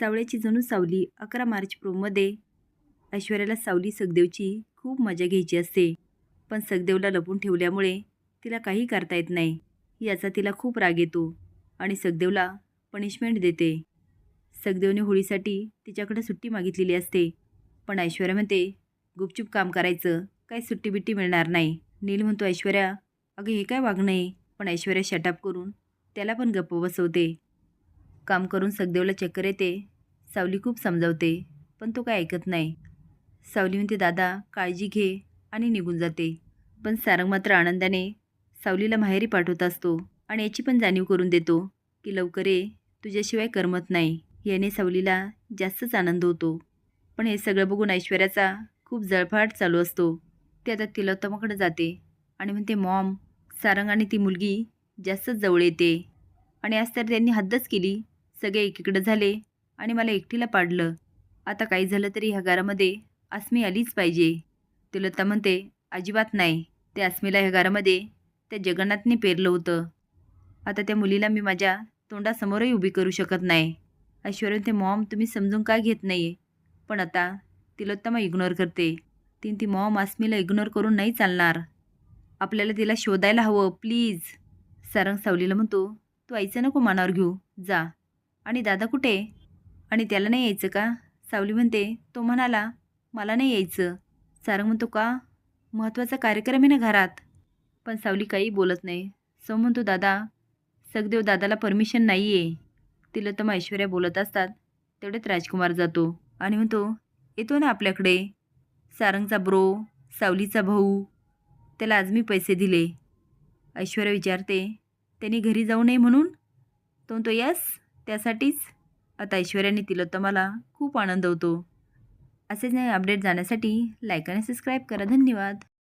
सावळ्याची जणू सावली अकरा मार्च प्रोमध्ये. ऐश्वर्याला सावली सगदेवची खूप मजा घ्यायची असते. पण सगदेवला लपून ठेवल्यामुळे तिला काही करता येत नाही याचा तिला खूप राग येतो आणि सगदेवला पनिशमेंट देते. सगदेवने होळीसाठी तिच्याकडे सुट्टी मागितलेली असते. पण ऐश्वर्या म्हणते गुपचूप काम करायचं काही सुट्टी बिट्टी मिळणार नाही. नील म्हणतो ऐश्वर्या अगं हे काय वागणं आहे? पण ऐश्वर्या शटअप करून त्याला पण गप्प बसवते. काम करून सगदेवला चक्कर येते. सावली खूप समजावते पण तो काय ऐकत नाही. सावली म्हणते दादा काळजी घे आणि निघून जाते. पण सारंग मात्र आनंदाने सावलीला माहेरी पाठवत असतो आणि याची पण जाणीव करून देतो की लवकर ये तुझ्याशिवाय करमत नाही. याने सावलीला जास्तच आनंद होतो. पण हे सगळं बघून ऐश्वर्याचा खूप जळफाट चालू असतो. ते आता तिलोत्तमाकडे जाते आणि म्हणते मॉम सारंग आणि ती मुलगी जास्तच जवळ येते. आणि आज तर त्यांनी हद्दच केली सगळे एकीकडं झाले आणि मला एकटीला पाडलं. आता काही झालं तरी ह्या घरामध्ये अस्मी आलीच पाहिजे. तिलोत्ता म्हणते अजिबात नाही. ते अस्मीला ह्या घरामध्ये त्या जगन्नाथने पेरलं होतं. आता त्या मुलीला मी माझ्या तोंडासमोरही उभी करू शकत नाही. ऐश्वर्या ते मॉम तुम्ही समजून काय घेत नाही आहे पण आता तिलोत्तमा इग्नोर करते. तीन ती मॉम अस्मीला इग्नोर करून नाही चालणार. आपल्याला तिला शोधायला हवं प्लीज. सारंग सावलीला म्हणतो तू आईचं नको मनावर घेऊ. जा. आणि दादा कुठे आणि त्याला नाही यायचं का? सावली म्हणते. तो म्हणाला मला नाही यायचं. सारंग म्हणतो का? महत्त्वाचा कार्यक्रम आहे ना घरात. पण सावली काही बोलत नाही. सो म्हणतो दादा सगदेव दादाला परमिशन नाही आहे तिला तर ऐश्वर्या बोलत असतात. तेवढ्यात राजकुमार जातो आणि म्हणतो येतो ना आपल्याकडे. सारंगचा ब्रो सावलीचा भाऊ त्याला आज मी पैसे दिले. ऐश्वर्या विचारते त्यांनी घरी जाऊ नये म्हणून? तो म्हणतो यस. त्यासाठीच आता ऐश्वर्याने तिलोत्तमाला खूप आनंद होतो. असेच नाही अपडेट जाण्यासाठी लाईक आणि सबस्क्राईब करा. धन्यवाद.